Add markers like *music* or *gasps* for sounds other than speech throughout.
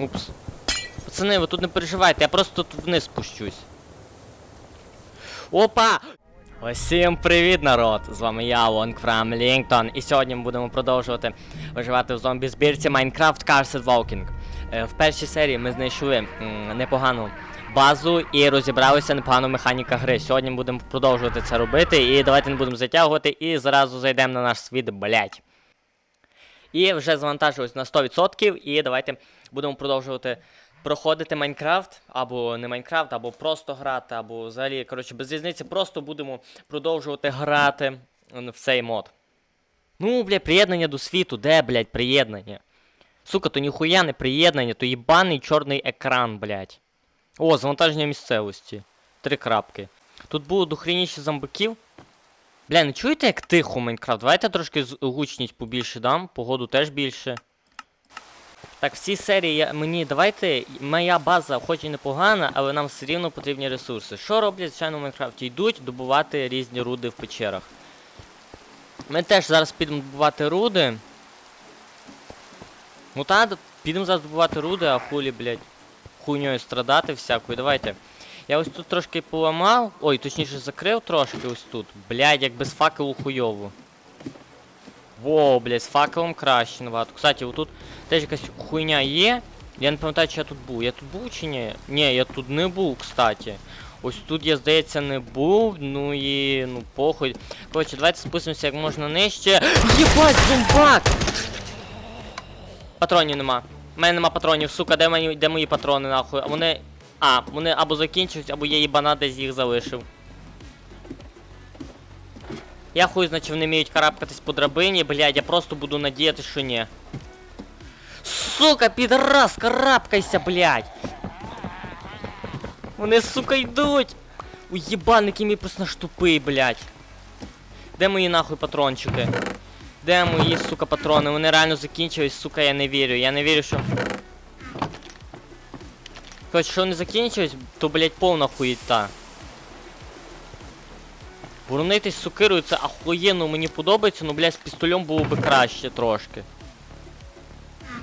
Упс. Пацани, ви тут не переживайте, я просто тут вниз спущусь. Опа! Усім привіт, народ! З вами я, Лонг Фрам Лінктон, і сьогодні ми будемо продовжувати виживати в зомбі збірці Minecraft Cursed Walking. Е, В першій серії ми знайшли непогану базу і розібралися непогану механіка гри. Сьогодні ми будемо продовжувати це робити, і давайте не будемо затягувати, і зразу зайдемо на наш світ, блять. І вже завантажилось на 100%, і давайте будемо продовжувати проходити Майнкрафт, або не Майнкрафт, або просто грати, або взагалі, коротше, без різниці, просто будемо продовжувати грати в цей мод. Ну, бля, приєднання до світу, де, блядь, приєднання? Сука, то ніхуя не приєднання, то їбаний чорний екран, блядь. О, завантаження місцевості. Три крапки. Тут було дохреніші зомбаків. Бля, не чуєте, як тихо Майнкрафт? Давайте трошки гучність побільше дам, погоду теж більше. Так, в цій серії я, мені давайте. Моя база хоч і непогана, але нам все рівно потрібні ресурси. Що роблять, звичайно, в Майнкрафті? Йдуть добувати різні руди в печерах. Ми теж зараз підемо добувати руди. Ну та, підемо зараз добувати руди, а хулі, блядь, хуйньою страдати всякою. Давайте. Я ось тут трошки поламав. Ой, точніше закрив трошки ось тут. Блядь, як без факелу хуйово. Воу, блядь, з факелом краще набагато. Кстати, отут теж якась хуйня є. Я не пам'ятаю, чи я тут був. Я тут був чи ні? Ні, я тут не був, кстати. Ось тут я, здається, не був. Ну і. ну похуй. Коротше, давайте спустимося як можна нижче. Єбать, зомбак! Патронів нема. У мене нема патронів, сука, де мої, де мої патрони, нахуй? А вони. А, вони або закінчились, або я їбана десь їх залишив. Я хуй, значить, вони вміють карабкатись по драбині, блядь, я просто буду надіяти, що ні. Сука, підраз, карабкайся, блядь! Вони, сука, йдуть! Уєбанники мій просто наш тупий, блядь. Де мої нахуй патрончики? Де мої, сука, патрони? Вони реально закінчились, сука, я не вірю. Я не вірю, що. Хоч що вони закінчились, то, блядь, повна хуєта. Боронитись сукирою це ахуєнно мені подобається, ну блядь, з пістолем було би краще трошки.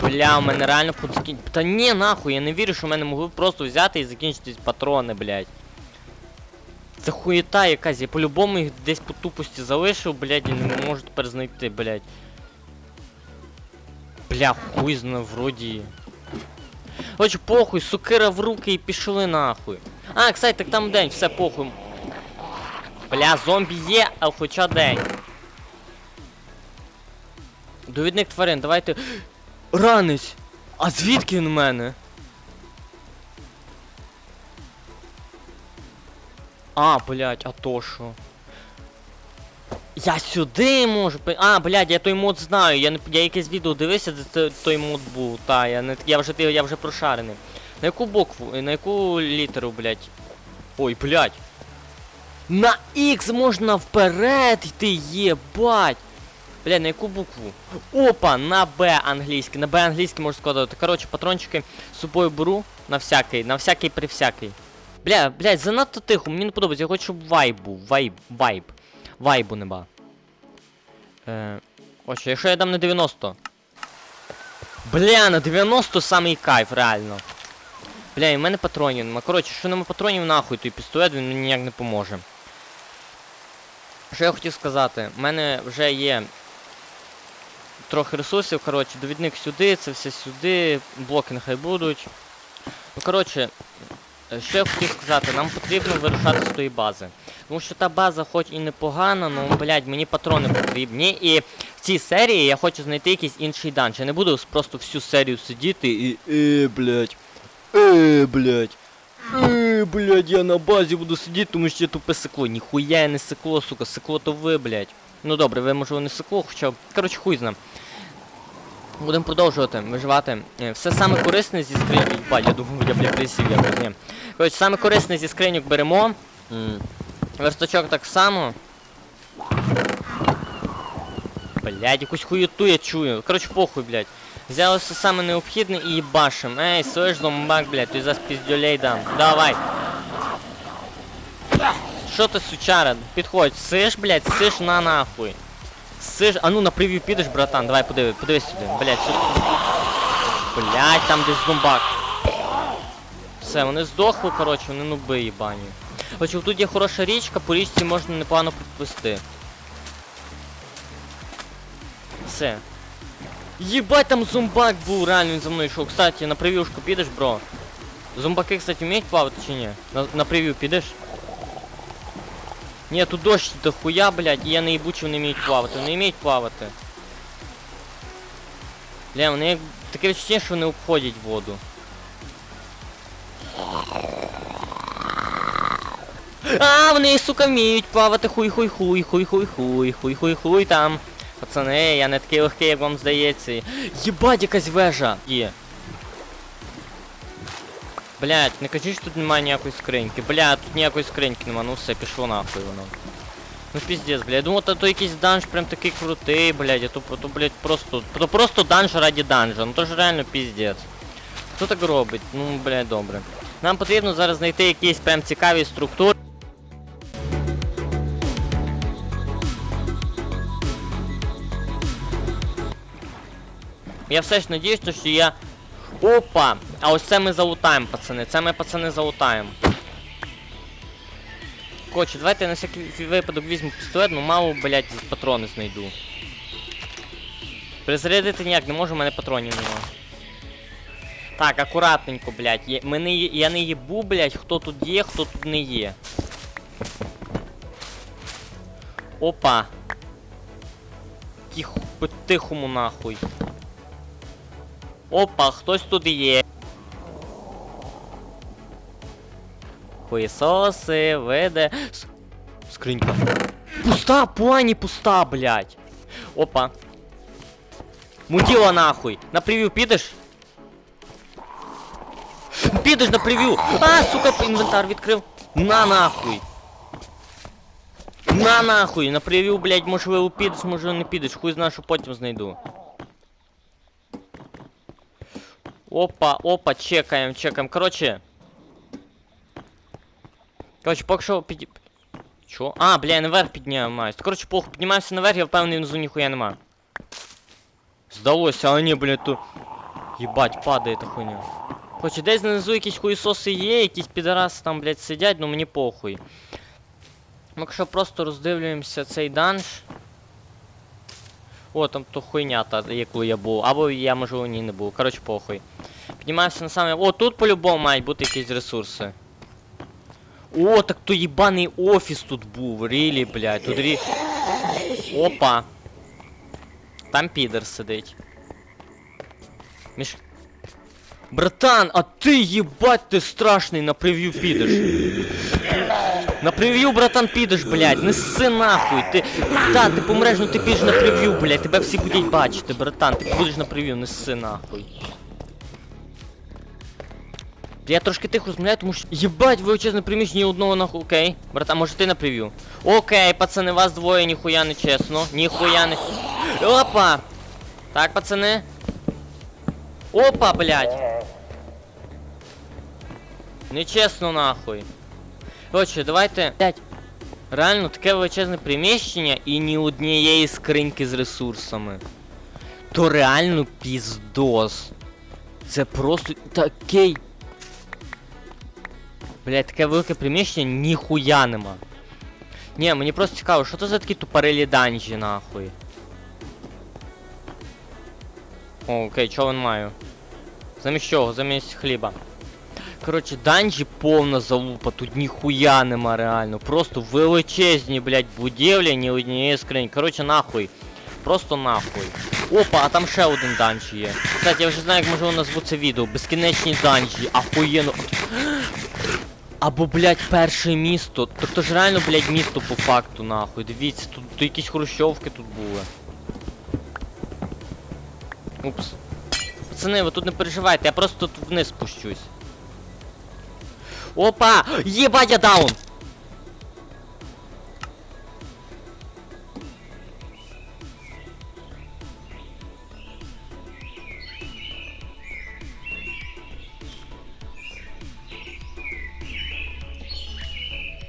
Бля, у мене реально подзакін... Та ні, нахуй, я не вірю, що в мене могли просто взяти і закінчитись патрони, блядь. Це хуєта якась, я по-любому їх десь по тупості залишив, блядь, і не можу тепер знайти, блядь. Бля, хуй зна, вроді. Хоч похуй, сукира в руки і пішли нахуй. А, кстати, так там день, все похуй. Бля, зомбі є, а хоча день. Довідник тварин, давайте. Ранець! А звідки він у мене? А, блядь, а то що? Я сюди можу. А, блядь, я той мод знаю. Я я якесь відео дивився, де той мод був. Та, я не я вже я вже прошарений. На яку букву? На яку літеру, блядь? Ой, блядь. На X можна вперед йти, єбать! Бля, на яку букву? Опа, на Б англійський. На Б англійський можу складати. Коротше, патрончики з собою беру на всякий, на всякий при всякий. Бля, блядь, занадто тихо, мені не подобається, я хочу, щоб вайб. Вайб, вайб. Вайбу неба. Е, Ось, якщо я дам на 90. Бля, на 90 самий кайф, реально. Бля, і в мене патронів нема. Коротше, що нема патронів, нахуй той пістолет, він мені ніяк не поможе. Що я хотів сказати? У мене вже є трохи ресурсів, коротше, довідник сюди, це все сюди, блоки нехай будуть. Ну, коротше, що я хотів сказати, нам потрібно вирушати з тої бази. Тому що та база хоч і непогана, ну, блядь, мені патрони потрібні. І в цій серії я хочу знайти якийсь інший данж. Я не буду просто всю серію сидіти і. Е, блядь. Е, блядь. Е, блядь, я на базі буду сидіти, тому що я тупе секло. Ніхуя я не секло, сука, секло то ви, блядь. Ну добре, ви можливо не секло, хоча. Коротше, хуй знам. Будемо продовжувати виживати. Е, Все саме корисне зі скриньок. Єбать, я думав, я блядь, присів якось, ні. Коротше, саме корисне зі скриньок беремо. М, Верстачок так само. Блядь, якусь хуєту я чую. Коротше, похуй, блядь. Взяли все саме необхідне і їбашим. Ей, слышь, зомбак, блядь, ти зараз піздюлей дам. Давай. Що ти, сучара? Підходь, сиш, блядь, сиш на нахуй. Сиш, а ну на прев'ю підеш, братан, давай подиви, подивись сюди, блядь, сюди. Блять, там десь зомбак. Все, вони здохли, коротше, вони нуби їбані. Короче, тут є хороша річка, по річці можна непогано підплисти. Все. Ебать, там зомбак был, реально он за мной шел. Кстати, на превьюшку пидешь, бро? Зомбаки, кстати, умеют плавать, чи? На, на превью пидешь? Нет, тут дождь до хуя, блядь, и я наебучив не плавать. Он не вміють плавати. Бля, вони як... таке відчуття, що вони в воду. А, вони, сука, вміють плавати, хуй-хуй-хуй, хуй-хуй-хуй, хуй-хуй-хуй там. Пацани, я не такий легкий, як вам здається. Єбать, якась вежа є. Блять, не кажіть, що тут немає ніякої скриньки. Бля, тут ніякої скриньки нема, ну все, пішло нахуй воно. Ну піздець, бля, я думав, то, то якийсь данж прям такий крутий, блядь, а то, то блядь, просто. То просто данж раді данжа, ну то ж реально піздець. Хто так робить? Ну, блядь, добре. Нам потрібно зараз знайти якісь прям цікаві структури. Я все ж надіюсь, що я. Опа! А ось це ми залутаємо, пацани. Це ми пацани залутаємо. Коротше, давайте я на всякий випадок візьму пістолет, ну мало, блядь, патрони знайду. Перезарядити ніяк не можу, у мене патронів нема. Так, акуратненько, блядь. Я, ми не, є- я не їбу, блядь, хто тут є, хто тут не є. Опа. Тихо, по-тихому нахуй. Опа, хтось тут є. Хуєсоси, веде. С- Скринька. Пуста, плані пуста, блядь. Опа. Мудила нахуй. На прев'ю підеш? Підеш на прев'ю! А, сука, інвентар відкрив. На нахуй. На нахуй. На прев'ю, блядь, можливо підеш, може не підеш. Хуй знає, що потім знайду. Опа, опа, чекаємо, чекаємо. Короче. Короче, поки що під... Чо? А, бля, я наверх піднімаюсь. Короче, плохо піднімаюся наверх, я впевнений, внизу ніхуя нема. Здалося, а ні, бля, тут... Єбать, падає та хуйня. Короче, десь внизу якісь хуїсоси є, якісь підараси там, блядь, сидять, ну мені похуй. Ми якщо просто роздивлюємося цей данж. О, там то хуйня та, яку я був. Або я, можливо, ні не був. Коротше, похуй. Піднімаємося на саме. О, тут по-любому мають бути якісь ресурси. О, так то їбаний офіс тут був. Рілі, блядь. Тут рі. Опа. Там підер сидить. Між... Братан, а ти їбать ти страшний на прев'ю підеш. На прев'ю, братан, підеш, блядь, не сси нахуй. Ти. Та, ти помреш, ну ти підеш на прев'ю, блядь, тебе всі будуть бачити, братан, ти будеш на прев'ю, не сси нахуй. Я трошки тихо розмовляю, тому що. Єбать, величезне приміщення одного нахуй. Окей. Братан, може ти на прев'ю? Окей, пацани, вас двоє, ніхуя не чесно. Ніхуя не. Опа! Так, пацани. Опа, блядь. Нечесно нахуй. Короче, давайте. Блядь. Реально таке величезне приміщення і ні однієї скриньки з ресурсами. То реально піздос. Це просто такий. Блять, таке велике приміщення ніхуя нема. Ні, мені просто цікаво, що це за такі тупорилі данжі, нахуй. О, окей, чого він маю? Замість чого? Замість хліба. Коротше, данжі повна залупа, тут ніхуя нема реально. Просто величезні, блядь, будівлі, ні однієї скрині. Коротше, нахуй. Просто нахуй. Опа, а там ще один данж є. Кстати, я вже знаю, як можливо назву це відео. Безкінечні данжі, ахуєнно. *gasps* Або, блядь, перше місто. Так то ж реально, блядь, місто по факту, нахуй. Дивіться, тут, тут якісь хрущовки тут були. Упс. Пацани, ви тут не переживайте, я просто тут вниз спущусь. Опа! Єбать, я даун!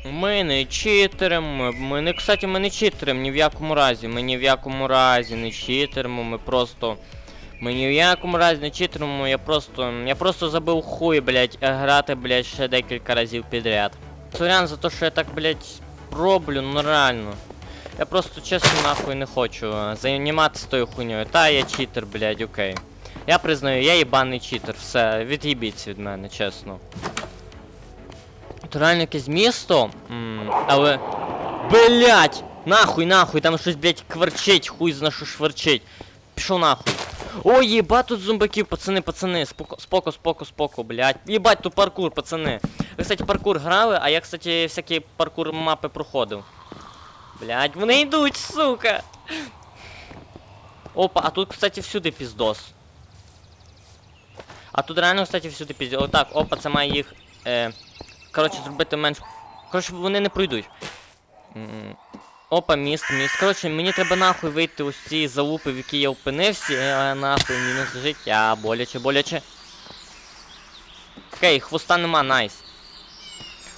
Ми не читеримо, ми не, кстати, ми не читеримо ні в якому разі, ми ні в якому разі не читеримо, ми просто Мені в якому разі не читерому, я просто. Я просто забив хуй, блядь, грати, блядь, ще декілька разів підряд. Сорян за те, що я так, блядь, роблю, ну реально. Я просто чесно нахуй не хочу е, займатися тою хуйньою. Та я читер, блядь, окей. Я признаю, я їбаний читер, все, від'їбіться від мене, чесно. Тут реально якесь місто, м, але. Блять! Нахуй, нахуй, там щось, блять, кверчить, хуй зна що шверчить. Пішов нахуй. Ой, єбать тут зомбаків, пацани, пацани, споко, споко, споко, споко, блять. Єбать, тут паркур, пацани. Ви, кстати, паркур грали, а я, кстати, всякі паркур мапи проходив. Блять, вони йдуть, сука. Опа, а тут, кстати, всюди піздос. А тут реально, кстати, всюди піздос. Отак, опа, це має їх. Е, коротше, зробити менш. Коротше, вони не пройдуть. Опа, міст, міст. Коротше, мені треба нахуй вийти ось цієї залупи, в якій я опинився. Е, нахуй, мінус життя, боляче, боляче. Окей, хвоста нема, найс.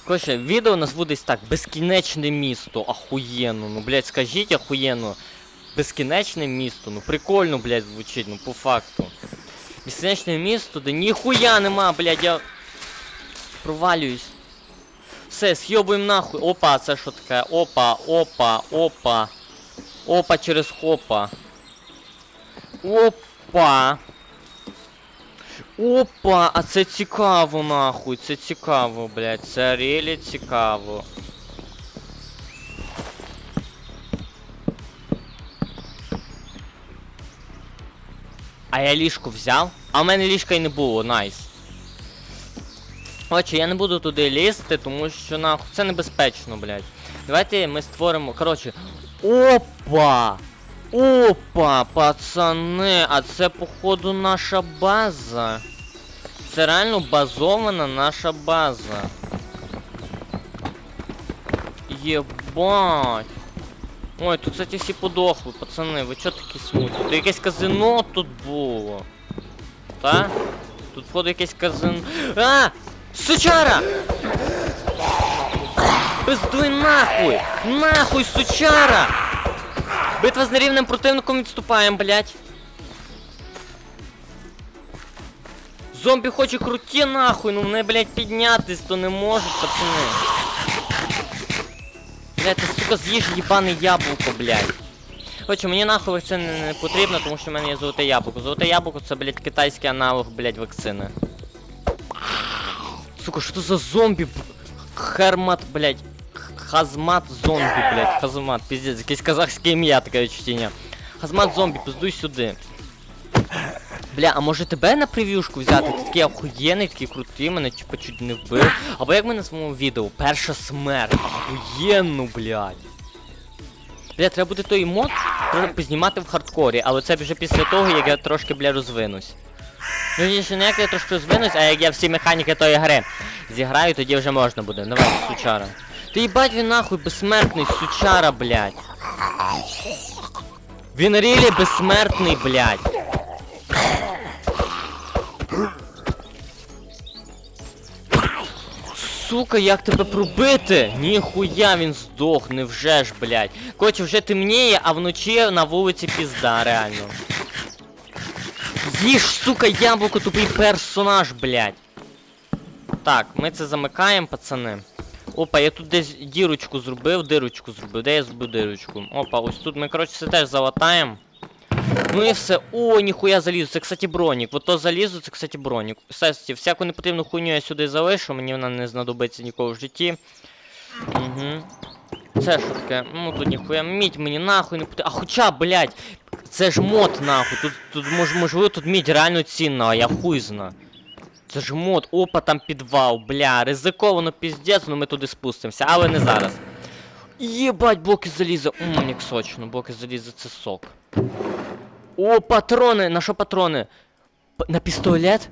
Коротше, відео назву десь так, безкінечне місто, ахуєнно, ну, блядь, скажіть ахуєнно. Безкінечне місто, ну прикольно, блядь, звучить, ну по факту. Безкінечне місто, де ніхуя нема, блядь, я провалююсь. Все, с'єбуємо нахуй. Опа, це що таке? Опа, опа, опа. Опа через хопа. Опа. Опа, а це цікаво нахуй, це цікаво, блядь, це реалі цікаво. А я ліжко взяв? А в мене ліжка й не було, найс. Отже, я не буду туди лізти, тому що нахуй це небезпечно, блядь. Давайте ми створимо. Коротше. Опа! Опа, пацани, а це походу наша база. Це реально базована наша база. Єбать. Ой, тут, кстати, всі подохли, пацани, ви чо такі смуті? Тут якесь казино тут було. Та? Тут входить якесь казино. А! Сучара! Пиздуй нахуй! Нахуй, сучара! Битва з нерівним противником відступаємо, блять. Зомбі хоче круті нахуй, ну мене, блять, піднятись, то не можуть, пацани. Блять, ти, сука, з'їж їбане яблуко, блять. Хоче, мені нахуй це не, потрібно, тому що в мене є золоте яблуко. Золоте яблуко це, блять, китайський аналог, блять, вакцини. Сука, что за зомби? Хермат, блядь. Хазмат зомбі, блядь. Хазмат, пиздец, якесь казахське ім'я таке чтіння. Хазмат зомбі, пиздуй сюди. Бля, а може тебе на прев'юшку взяти? Ти такий охуєнний, такий крутий, мене типа чуть не вбив. Або як ми на своєму відео, перша смерть. Охуєнно, блядь. Бля, треба буде той мод тро- познімати в хардкорі, але це вже після того, як я трошки, бля, розвинусь. Ну, ні, не як я трошки розвинусь, а як я всі механіки тої гри зіграю, тоді вже можна буде. Давай, сучара. Ти їбать він нахуй безсмертний, сучара, блядь. Він рілі безсмертний, блядь. Сука, як тебе пробити? Ніхуя він здох, невже ж, блядь. Короче, вже темніє, а вночі на вулиці пізда, реально. Їж, сука, яблуко, тупий персонаж, блядь. Так, ми це замикаємо, пацани. Опа, я тут десь дірочку зробив, дирочку зробив. Де я зробив дирочку? Опа, ось тут ми, коротше, все теж залатаємо. Ну і все. О, ніхуя залізу. Це, кстати, бронік. Вот то залізу, це, кстати, бронік. Кстати, всяку непотрібну хуйню я сюди залишу, мені вона не знадобиться ніколи в житті. Угу. Це що таке? Ну тут ніхуя мідь мені нахуй не потрібно. А хоча, блядь, це ж мод нахуй. Тут, тут мож, можливо, тут мідь реально цінна, а я хуй зна. Це ж мод, опа, там підвал, бля, ризиковано піздець, ну ми туди спустимося, але не зараз. Єбать, блоки заліза. Ммм, як сочно, блоки заліза це сок. О, патрони! На що патрони? На пістолет?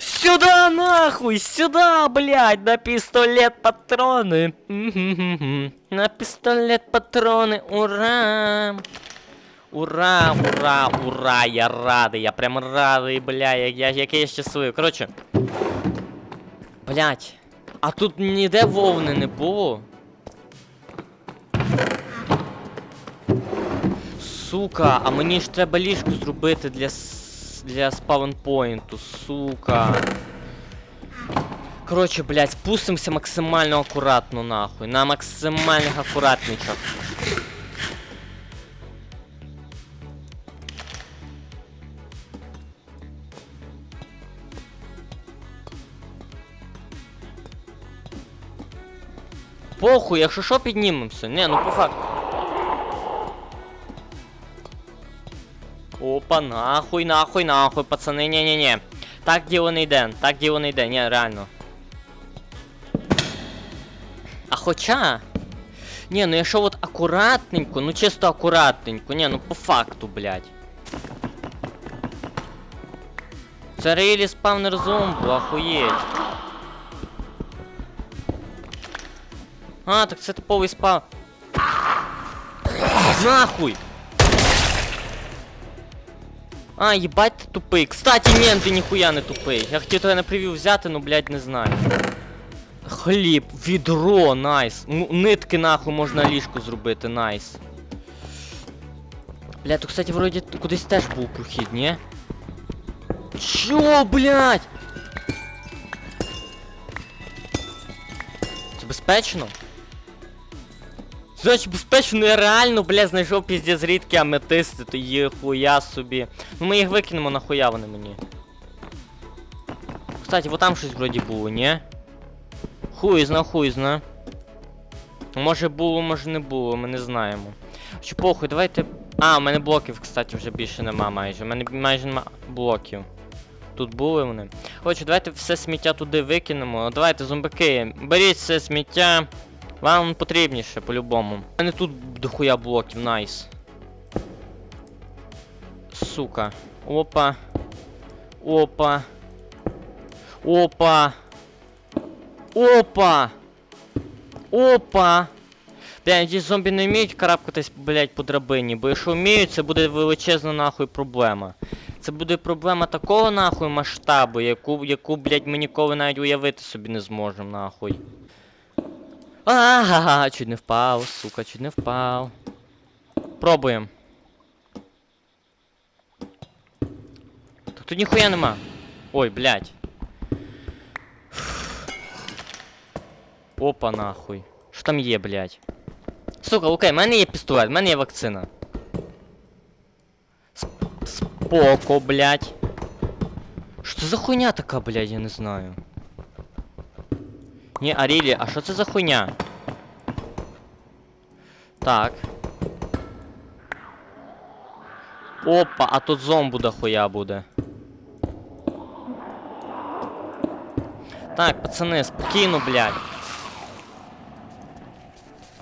Сюда нахуй! Сюда, блядь! На пистолет патроны! На пистолет патроны! Ура! Ура, ура, ура! Я радий, я прям радий, бля, я, який я щасливий. Коротше. Блять. А тут ніде вовни не було. Сука, а мені ж треба ліжко зробити для для спаунпойнту, сука. Коротше, блядь, спустимося максимально акуратно нахуй. На максимальних акуратничах. Похуй, якщо що піднімемося. Не, ну по факту. Опа, нахуй, нахуй, нахуй, пацани, ні-ні-ні. Так діло не йде, так діло не йде, ні, реально. А хоча. Ні, ну якщо от акуратненько, ну чисто акуратненько, ні, ну по факту, блядь. Це рейлі спавнер зомбу, ахуєть. А, так це типовий спав. Нахуй! А, їбать ти тупий. Кстати, ні, ти ніхуя не тупий. Я хотів тебе на прев'ю взяти, ну блядь, не знаю. Хліб, відро, найс. Ну, нитки нахуй можна ліжку зробити, найс. Бля, тут, кстати, вроді кудись теж був прохід, ні? Чо, блядь? Це безпечно? Значить, безпечно, я реально, бля, знайшов піздець рідкі аметисти, то є хуя собі. Ну ми їх викинемо, нахуя вони мені. Кстати, вот там щось вроді було, ні? Хуй зна, хуй зна. Може було, може не було, ми не знаємо. Чи похуй, давайте. А, у мене блоків, кстати, вже більше нема майже. У мене майже нема блоків. Тут були вони. Коротше, давайте все сміття туди викинемо. Давайте, зомбаки, беріть все сміття. Вам потрібніше, по-любому. У мене тут дохуя блоків, найс. Сука. Опа. Опа. Опа. Опа. Опа. Бля, ті зомбі не вміють карабкатись, блять, по драбині, бо якщо вміють, це буде величезна нахуй проблема. Це буде проблема такого нахуй масштабу, яку, яку, блять, ми ніколи навіть уявити собі не зможемо, нахуй. Ага, чуть не впав, сука, чуть не впав. Пробуємо. Так тут ніхуя нема. Ой, блядь. Опа, нахуй. Що там є, блядь? Сука, окей, в мене є пістолет, в мене є вакцина. Сп- Споко, блядь. Що це за хуйня така, блядь, я не знаю. Ні, Арілі, а що це за хуйня? Так. Опа, а тут зомбу дохуя буде. Так, пацани, спокійно, блядь.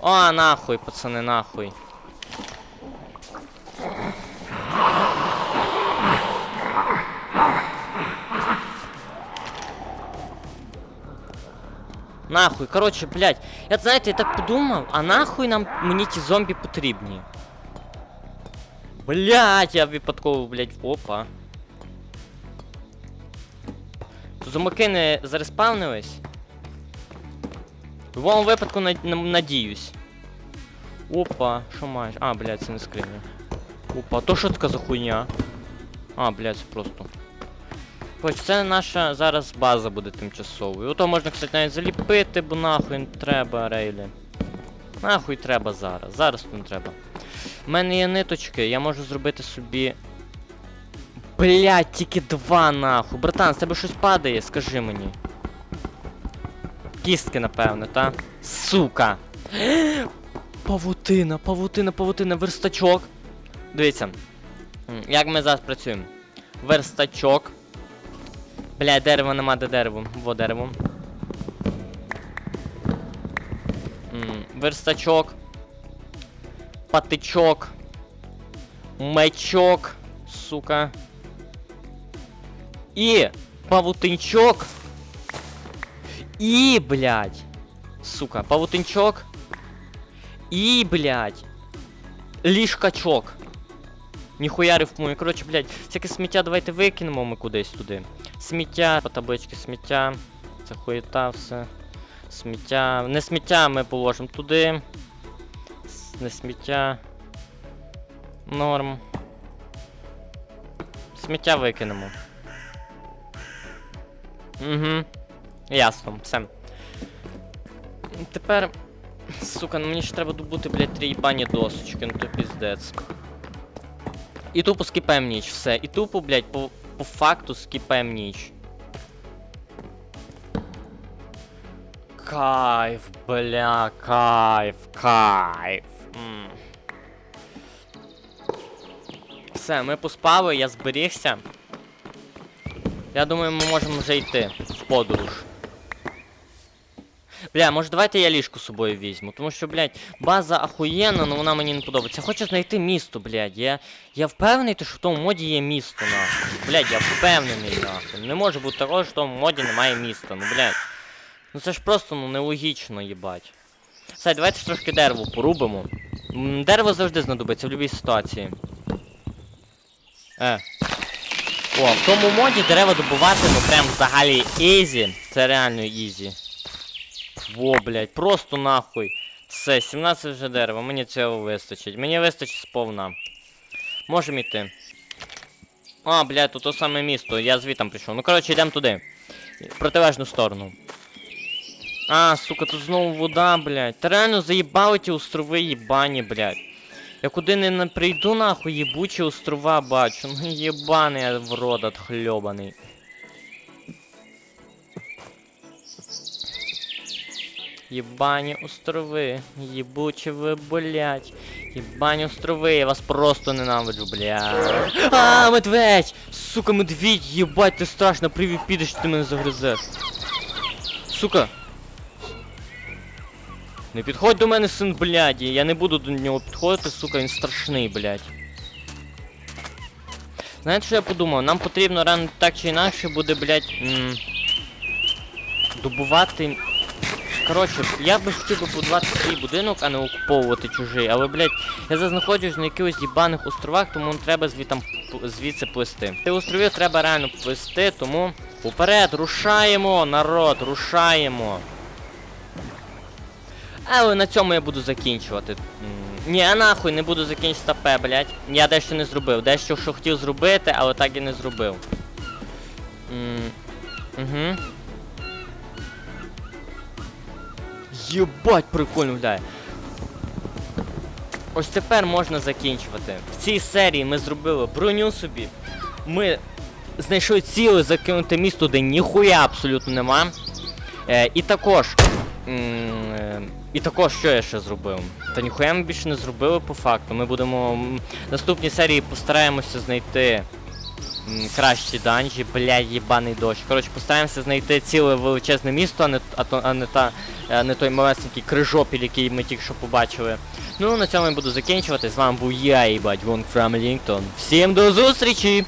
О, нахуй, пацани, нахуй. Нахуй, коротше, блядь. Я знаєте, я так подумав, а нахуй нам мені ті зомбі потрібні. Блядь, я випадково, блядь, опа. Тут зомбаки не зареспавнились. В будь-якому випадку над- нам- надіюсь. Опа, що маєш? А, блядь, це не скриня. Опа, то що така за хуйня? А, блядь, це просто. Хоч це наша зараз база буде тимчасовою. Ото можна, кстати, навіть заліпити, бо нахуй не треба рейлі. Нахуй треба зараз. Зараз тут не треба. У мене є ниточки, я можу зробити собі. Блять, тільки два нахуй. Братан, з тебе щось падає, скажи мені. Кістки, напевне, та? Сука! *gasps* Павутина, павутина, павутина, верстачок. Дивіться. Як ми зараз працюємо? Верстачок. Бля, дерева нема де дерево. Во дерево. М, Верстачок. Патичок. Мечок. Сука. І павутинчок. І, блядь. Сука, павутинчок. І, блядь. Ліжкачок. Ніхуя рифмує. Коротше, блядь, всяке сміття давайте викинемо ми кудись туди. Сміття, по табличці сміття. Це хуєта все. Сміття. Не сміття ми положимо туди. Не сміття. Норм. Сміття викинемо. Угу. Ясно, все. Тепер. Сука, ну мені ж треба добути, блядь, три їбані досочки, ну то піздець. І тупо скіпаємо ніч, все. І тупо, блядь, по, по факту скіпаємо ніч. Кайф, бля, кайф, кайф. М. Все, ми поспали, я зберігся. Я думаю, ми можемо вже йти в подорож. Бля, може давайте я ліжку з собою візьму, тому що, блядь, база ахуєнна, але вона мені не подобається. Я хочу знайти місто, блядь. Я, я впевнений, що в тому моді є місто, нахуй. Блядь, я впевнений, нахуй. Не може бути такого, що в тому моді немає міста, ну, блядь. Ну це ж просто ну нелогічно, їбать. Все, давайте ж трошки дерево порубимо. Дерево завжди знадобиться в будь-якій ситуації. Е. О, в тому моді дерева добувати, ну прям взагалі ізі. Це реально ізі. Во, блядь, просто нахуй. Все, 17 вже дерева, мені цього вистачить. Мені вистачить сповна. Можемо йти. А, блядь, тут то саме місто, я звітом прийшов. Ну коротше, йдемо туди. Протилежну сторону. А, сука, тут знову вода, блядь. Та реально заїбали ті острови їбані, блядь. Я куди не прийду нахуй, їбучі острова бачу. Ну єбаний я в рот Єбані острови, їбучі ви, блядь. Єбані острови, я вас просто ненавиджу, блядь. А, медведь! Сука, медведь, єбать, ти страшно, привів підеш, ти мене загризеш. Сука. Не підходь до мене, син бляді, я не буду до нього підходити, сука, він страшний, блядь. Знаєте, що я подумав? Нам потрібно рано так чи інакше буде, блядь, м добувати. Коротше, я би хотів би будувати свій будинок, а не окуповувати чужий, але, блядь, я знаходжусь на якихось їбаних островах, тому треба звітам звідси плисти. Ці островів треба реально плисти, тому уперед, рушаємо, народ, рушаємо. Але на цьому я буду закінчувати. Ні, а нахуй не буду закінчити АП, блядь. Я дещо не зробив. Дещо, що хотів зробити, але так і не зробив. Угу. Єбать, прикольно виглядає. Ось тепер можна закінчувати. В цій серії ми зробили броню собі. Ми знайшли ціле закинуте місто, де ніхуя абсолютно нема. Е, і також. е, І також що я ще зробив? Та ніхуя ми більше не зробили по факту. Ми будемо. Наступній серії постараємося знайти кращі данжі, блядь, їбаний дощ. Коротше, постараємося знайти ціле величезне місто, а не, а а не, та, не той малесенький крижопіль, який ми тільки що побачили. Ну, на цьому я буду закінчувати. З вами був я, їбать, Вонг Фрам Лінктон. Всім до зустрічі!